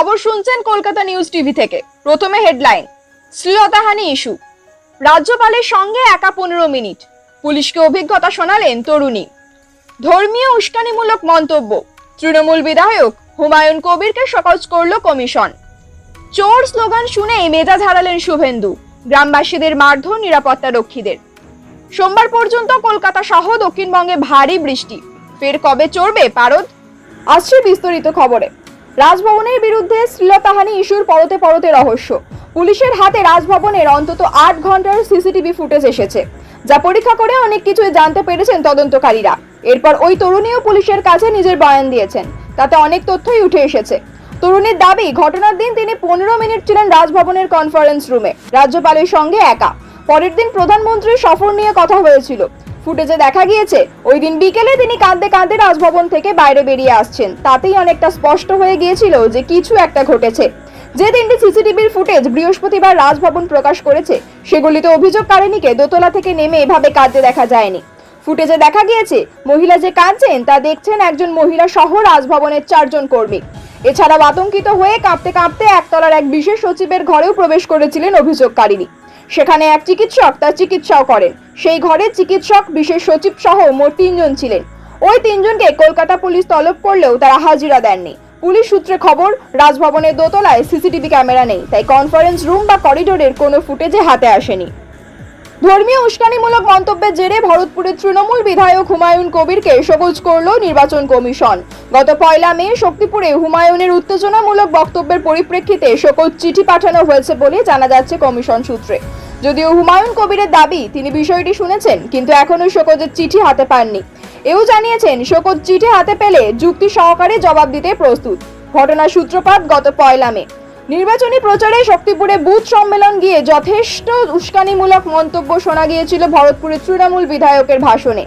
খবর শুনছেন Kolkata news TV থেকে। প্রথমে হেডলাইন, শ্লীলতাহানি ইস্যু। রাজ্যপালের সঙ্গে একা পনেরো মিনিট। পুলিশকে অভিজ্ঞতা শোনালেন তরুণী। ধর্মীয় উস্কানিমূলক মন্তব্য, তৃণমূল বিধায়ক হুমায়ুন কবিরকে সকজ করল কমিশন। চোর স্লোগান শুনেই মেজাজ হারালেন শুভেন্দু, গ্রামবাসীদের মারধর নিরাপত্তা রক্ষীদের। সোমবার পর্যন্ত কলকাতা সহ দক্ষিণবঙ্গে ভারী বৃষ্টি। ফের কবে চড়বে পারদ? আসছে বিস্তারিত খবরে। রাজভবনের বিরুদ্ধে শ্লীলতাহানি ইস্যুর পরতে পরতে রহস্য। পুলিশের হাতে রাজভবনের অন্তত আট ঘণ্টার সিসিটিভি ফুটেজ এসেছে, যা পরীক্ষা করে অনেক কিছুই জানতে পেরেছেন তদন্তকারীরা। এরপর ওই তরুণীও পুলিশের কাছে নিজের বয়ান দিয়েছেন, তাতে অনেক তথ্যই উঠে এসেছে। তরুণীর দাবি, ঘটনার দিন তিনি পনেরো মিনিট ছিলেন রাজভবনের কনফারেন্স রুমে রাজ্যপালের সঙ্গে একা। পরের দিন প্রধানমন্ত্রীর সফর নিয়ে কথা হয়েছিল। ফুটেজে দেখা গিয়েছে, ওই দিন বিকেলে তিনি কাঁদতে কাঁদতে রাজভবন থেকে বাইরে বেরিয়ে আসছেন। তাতেই অনেকটা স্পষ্ট হয়ে গিয়েছিল যে কিছু একটা ঘটেছে। যে তিনটি সিসিটিভির ফুটেজ বৃহস্পতিবার রাজভবন প্রকাশ করেছে, সেগুলিতে অভিযোগকারিণীকে দোতলা থেকে নেমে এভাবে কাঁদতে দেখা যায়নি। ফুটেজে দেখা গিয়েছে, মহিলা যে কাঁদছেন তা দেখছেন একজন মহিলা সহ রাজভবনের চারজন কর্মী। এছাড়াও আতঙ্কিত হয়ে কাঁপতে কাঁপতে একতলার এক বিশেষ সচিবের ঘরেও প্রবেশ করেছিলেন অভিযোগকারিণী। সেখানে এক চিকিৎসক তার চিকিৎসাও করেন। সেই ঘরে চিকিৎসক, বিশেষ সচিব সহ মোট তিনজন ছিলেন। ওই তিনজনকে কলকাতা পুলিশ তলব করলেও তারা হাজিরা দেননি। পুলিশ সূত্রে খবর, রাজভবনের দোতলায় সিসিটিভি ক্যামেরা নেই, তাই কনফারেন্স রুম বা করিডোরের কোনো ফুটেজে হাতে আসেনি। ধর্মীয় উস্কানিমূলক মন্তব্যের জেরে ভরতপুরের তৃণমূল বিধায়ক হুমায়ুন কবিরকে সবুজ করল নির্বাচন কমিশন। গত পয়লা মে শক্তিপুরে হুমায়ুনের উত্তেজনামূলক বক্তব্যের পরিপ্রেক্ষিতে শোকজ চিঠি পাঠানো হয়েছে বলে জানা যাচ্ছে কমিশন সূত্রে। যদিও হুমায়ুন কবিরের দাবি, তিনি বিষয়টি শুনেছেন, কিন্তু এখনও শোকজের চিঠি হাতে পাননি। এও জানিয়েছেন শোকজ চিঠি হাতে পেলে যুক্তি সহকারে জবাব দিতে প্রস্তুত। ঘটনার সূত্রপাত গত পয়লা মে। নির্বাচনী প্রচারে শক্তিপুরে বুথ সম্মেলন গিয়ে যথেষ্ট উস্কানিমূলক মন্তব্য শোনা গিয়েছিল ভরতপুরের তৃণমূল বিধায়কের ভাষণে।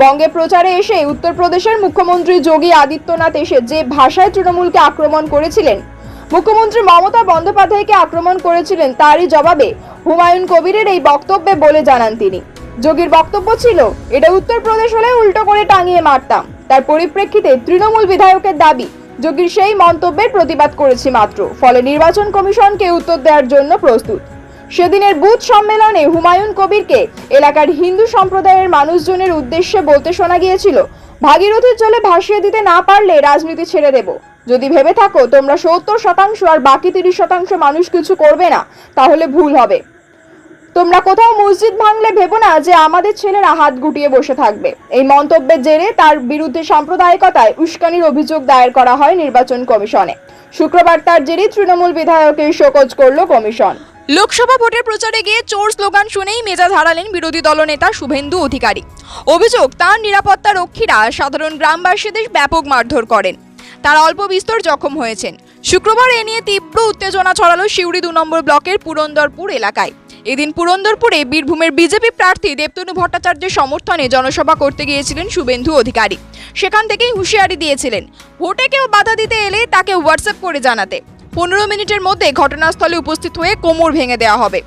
বঙ্গে প্রচারে এসে উত্তরপ্রদেশের মুখ্যমন্ত্রী যোগী আদিত্যনাথ এসে যে ভাষায় তৃণমূলকে আক্রমণ করেছিলেন, মুখ্যমন্ত্রী মমতা বন্দ্যোপাধ্যায়কে আক্রমণ করেছিলেন তারই জবাবে হুমায়ুন কবিরের এই বক্তব্যে বলে জানান তিনি। যোগীর বক্তব্য ছিল, এটা উত্তরপ্রদেশ হলে উল্টো করে টাঙিয়ে মারতাম। তার পরিপ্রেক্ষিতে তৃণমূল বিধায়কের দাবি যোগীর সেই মন্তব্যের প্রতিবাদ করেছি মাত্র। ফলে নির্বাচন কমিশনকে উত্তর দেওয়ার জন্য প্রস্তুত। সেদিনের বুথ সম্মেলনে হুমায়ুন কবিরকে এলাকার হিন্দু সম্প্রদায়ের মানুষজনের উদ্দেশ্যে বলতে শোনা গিয়েছিল, ভাগীরথীর জলে ভাসিয়ে দিতে না পারলে রাজনীতি ছেড়ে দেব। যদি ভেবে থাকো তোমরা সত্তর শতাংশ আর বাকি তিরিশ শতাংশ মানুষ কিছু করবে না, তাহলে ভুল হবে। তোমরা কোথাও মসজিদ ভাঙলে ভেবো না যে আমাদের ছেলেরা হাত গুটিয়ে বসে থাকবে। এই মন্তব্যের জেরে তার বিরুদ্ধে সাম্প্রদায়িকতায় উস্কানির অভিযোগ দায়ের করা হয় নির্বাচন কমিশনে। শুক্রবার তার জেরে তৃণমূল বিধায়কের শোকজ করল কমিশন। লোকসভা ভোটের প্রচারে গিয়ে চোর স্লোগান শুনেই মেজাজ হারালেন বিরোধী দলনেতা শুভেন্দু অধিকারী। অভিযোগ, তার নিরাপত্তা রক্ষীরা সাধারণ গ্রামবাসীদের ব্যাপক মারধর করেন। তারা অল্প বিস্তর জখম হয়েছেন। শুক্রবার এ নিয়ে তীব্র উত্তেজনা ছড়ালো সিউড়ি দু নম্বর ব্লকের পুরন্দরপুর এলাকায়। এদিন পুরন্দরপুরে বীরভূমের বিজেপি প্রার্থী দেবতনু ভট্টাচার্যের সমর্থনে জনসভা করতে গিয়েছিলেন শুভেন্দু অধিকারী। সেখান থেকেই হুঁশিয়ারি দিয়েছিলেন। ভোটে কেউ বাধা দিতে এলে তাকে হোয়াটসঅ্যাপ করে জানাতে। পনেরো মিনিটের মধ্যে ঘটনাস্থলে উপস্থিত হয়ে কোমর ভেঙে দেওয়া হবে।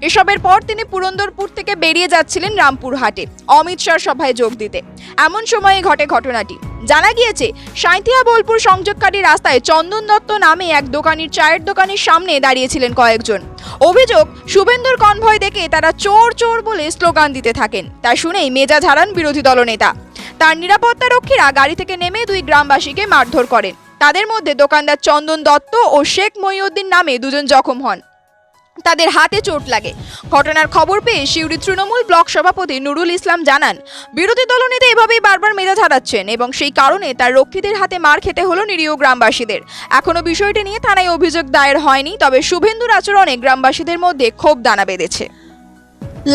এসবের পর তিনি পুরন্দরপুর থেকে বেরিয়ে যাচ্ছিলেন রামপুরহাটে। অমিত শাহর সভায় যোগ দিতে। এমন সময়ে ঘটে ঘটনাটি। জানা গিয়েছে, সাঁইথিয়া বোলপুর সংযোগকারী রাস্তায় চন্দন দত্ত নামে এক দোকানির চায়ের দোকানের সামনে দাঁড়িয়েছিলেন কয়েকজন। অভিযোগ, শুভেন্দুর কনভয় দেখে তারা চোর চোর বলে স্লোগান দিতে থাকেন। তা শুনেই মেজাজ হারান বিরোধী দলনেতা। তার নিরাপত্তা রক্ষীরা গাড়ি থেকে নেমে দুই গ্রামবাসীকে মারধর করেন। তাদের মধ্যে দোকানদার চন্দন দত্ত ও শেখ মহিউদ্দিন নামে দুজন জখম হন। তাদের হাতে চোট লাগে। ঘটনার খবর পেয়ে সিউড়ি তৃণমূল ব্লক সভাপতি নুরুল ইসলাম জানান, বিরোধী দলনেতা এভাবেই বারবার মেজাজ হারাচ্ছেন এবং সেই কারণে তার রক্ষীদের হাতে মার খেতে হলো নিরীহ গ্রামবাসীদের। এখনও বিষয়টি নিয়ে থানায় অভিযোগ দায়ের হয়নি, তবে শুভেন্দুর আচরণে গ্রামবাসীদের মধ্যে ক্ষোভ দানা বেঁধেছে।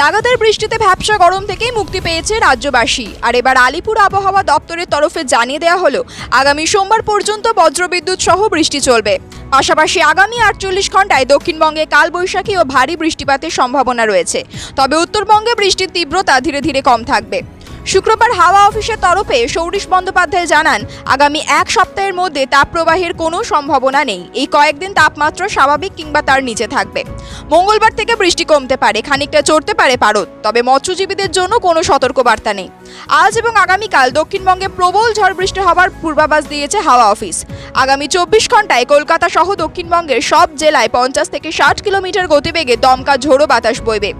লাগাতার বৃষ্টিতে ভ্যাবসা গরম থেকেই মুক্তি পেয়েছে রাজ্যবাসী। আর এবার আলিপুর আবহাওয়া দপ্তরের তরফে জানিয়ে দেওয়া হলো, আগামী সোমবার পর্যন্ত বজ্রবিদ্যুৎ সহ বৃষ্টি চলবে। পাশাপাশি আগামী আটচল্লিশ ঘন্টায় দক্ষিণবঙ্গে কালবৈশাখী ও ভারী বৃষ্টিপাতের সম্ভাবনা রয়েছে। তবে উত্তরবঙ্গে বৃষ্টির তীব্রতা ধীরে ধীরে কম থাকবে। শুক্রবার হাওয়া অফিসের তরফে সৌরিশ বন্দ্যোপাধ্যায় জানান, আগামী এক সপ্তাহের মধ্যে তাপপ্রবাহের কোনো সম্ভাবনা নেই। এই কয়েকদিন তাপমাত্রা স্বাভাবিক কিংবা তার নিচে থাকবে। মঙ্গলবার থেকে বৃষ্টি কমতে পারে, খানিকটা চড়তে পারে পারদ, তবে মৎস্যজীবীদের জন্য কোনো সতর্কবার্তা নেই। আজ এবং আগামীকাল দক্ষিণবঙ্গে প্রবল ঝড় বৃষ্টি হওয়ার পূর্বাভাস দিয়েছে হাওয়া অফিস। আগামী চব্বিশ ঘন্টায় কলকাতা সহ দক্ষিণবঙ্গের সব জেলায় পঞ্চাশ থেকে ষাট কিলোমিটার গতিবেগে দমকা ঝোড়ো বাতাস বইবে।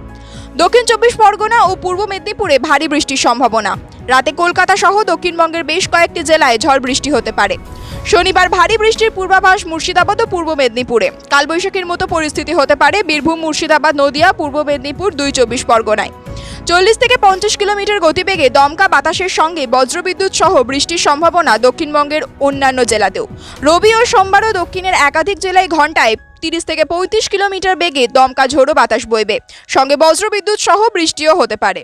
দক্ষিণ চব্বিশ পরগনা ও পূর্ব মেদিনীপুরে ভারী বৃষ্টির সম্ভাবনা। রাতে কলকাতা সহ দক্ষিণবঙ্গের বেশ কয়েকটি জেলায় ঝড় বৃষ্টি হতে পারে। শনিবার ভারী বৃষ্টির পূর্বাভাস মুর্শিদাবাদ ও পূর্ব মেদিনীপুরে। কালবৈশাখীর মতো পরিস্থিতি হতে পারে বীরভূম, মুর্শিদাবাদ, নদিয়া, পূর্ব মেদিনীপুর দুই চব্বিশ পরগনায়। চল্লিশ থেকে পঞ্চাশ কিলোমিটার গতিবেগে দমকা বাতাসের সঙ্গে বজ্রবিদ্যুৎ সহ বৃষ্টির সম্ভাবনা দক্ষিণবঙ্গের অন্যান্য জেলাতেও। রবি ও সোমবারও দক্ষিণের একাধিক জেলায় ঘন্টায় তিরিশ থেকে পঁয়ত্রিশ কিলোমিটার বেগে দমকা ঝোড়ো বাতাস বইবে। সঙ্গে বজ্রবিদ্যুৎ সহ বৃষ্টিও হতে পারে।